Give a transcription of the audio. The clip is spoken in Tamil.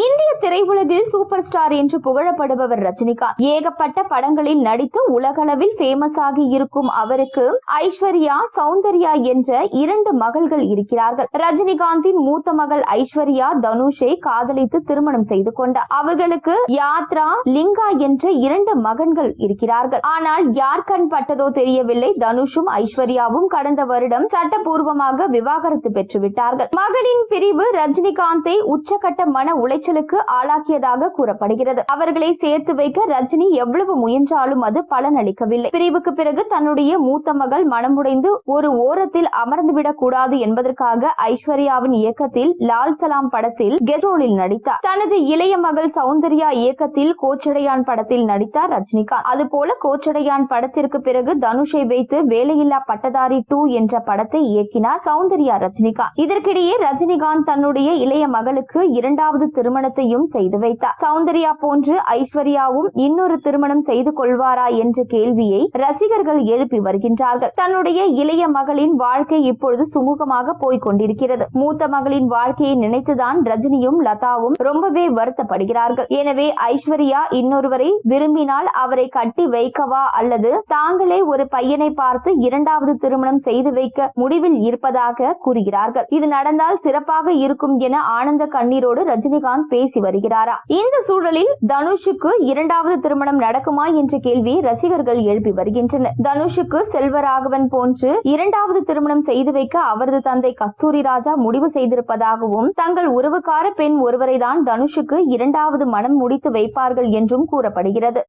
இந்திய திரையுலகில் சூப்பர் ஸ்டார் என்று புகழப்படுபவர் ரஜினிகாந்த் ஏகப்பட்ட படங்களில் நடித்து உலகளவில் ஃபேமஸ் ஆகி இருக்கும் அவருக்கு ஐஸ்வர்யா சௌந்தர்யா என்ற இரண்டு மகள்கள் இருக்கிறார்கள். ரஜினிகாந்தின் மூத்த மகள் ஐஸ்வர்யா தனுஷை காதலித்து திருமணம் செய்து கொண்டார். அவர்களுக்கு யாத்ரா லிங்கா என்ற இரண்டு மகன்கள் இருக்கிறார்கள். ஆனால் யார் கண் பட்டதோ தெரியவில்லை. தனுஷும் ஐஸ்வர்யாவும் கடந்த வருடம் சட்டபூர்வமாக விவாகரத்து பெற்றுவிட்டார்கள். மகளின் பிரிவு ரஜினிகாந்தை உச்சகட்ட மன உளைச்சலுக்கு ஆளாக்கியதாக கூறப்படுகிறது. அவர்களை சேர்த்து வைக்க ரஜினி எவ்வளவு முயன்றாலும் அது பலனளிக்கவில்லை. பிரிவுக்கு பிறகு தன்னுடைய மூத்த மகள் மனமுடைந்து ஒரு ஓரத்தில் அமர்ந்துவிடக் கூடாது என்பதற்காக ஐஸ்வர்யாவின் இயக்கத்தில் லால் சலாம் படத்தில் கெஸ்ரோலில் நடித்தார். தனது இளைய மகள் சௌந்தர்யா இயக்கத்தில் கோச்சடையான் படத்தில் நடித்தார் ரஜினிகாந்த். அதுபோல கோச்சடையான் படத்திற்கு பிறகு தனுஷை வைத்து வேலையில்லா பட்டதாரி டூ என்ற படத்தை இயக்கினார் சௌந்தர்யா ரஜினிகாந்த். இதற்கிடையே ரஜினிகாந்த் தன்னுடைய இளைய மகளுக்கு இரண்டாவது திருமணத்தையும் செய்து வைத்தார். சௌந்தர்யா போன்று ஐஸ்வர்யாவும் இன்னொரு திருமணம் செய்து கொள்வாரா என்ற கேள்வியை ரசிகர்கள் எழுப்பி வருகின்றார்கள். தன்னுடைய இளைய மகளின் வாழ்க்கை இப்பொழுது சுமூகமாக போய்க் கொண்டிருக்கிறது. மூத்த மகளின் வாழ்க்கையை நினைத்துதான் ரஜினியும் லதாவும் ரொம்பவே வருத்தப்படுகிறார்கள். எனவே ஐஸ்வர்யா இன்னொருவரை விரும்பினால் அவரை கட்டி வைக்கவா அல்லது தாங்களே ஒரு பையனை பார்த்து இரண்டாவது திருமணம் செய்து வைக்க முடிவில் இருப்பதாக கூறுகிறார்கள். இது நடந்தால் சிறப்பாக இருக்கும் என ஆனந்த கண்ணீரோடு ரஜினிகாந்த் பேசி வருகிறாரா? இந்த சூழலில் தனுஷுக்கு இரண்டாவது திருமணம் நடக்குமா என்ற கேள்வி ரசிகர்கள் எழுப்பி வருகின்றனர். தனுஷுக்கு செல்வராகவன் போன்று இரண்டாவது திருமணம் செய்து வைக்க அவரது தந்தை கஸ்தூரி ராஜா முடிவு செய்திருப்பதாகவும் தங்கள் உறவுக்கார பெண் ஒருவரை தான் தனுஷுக்கு இரண்டாவது மனம் முடித்து வைப்பார்கள் என்றும் கூறப்படுகிறது.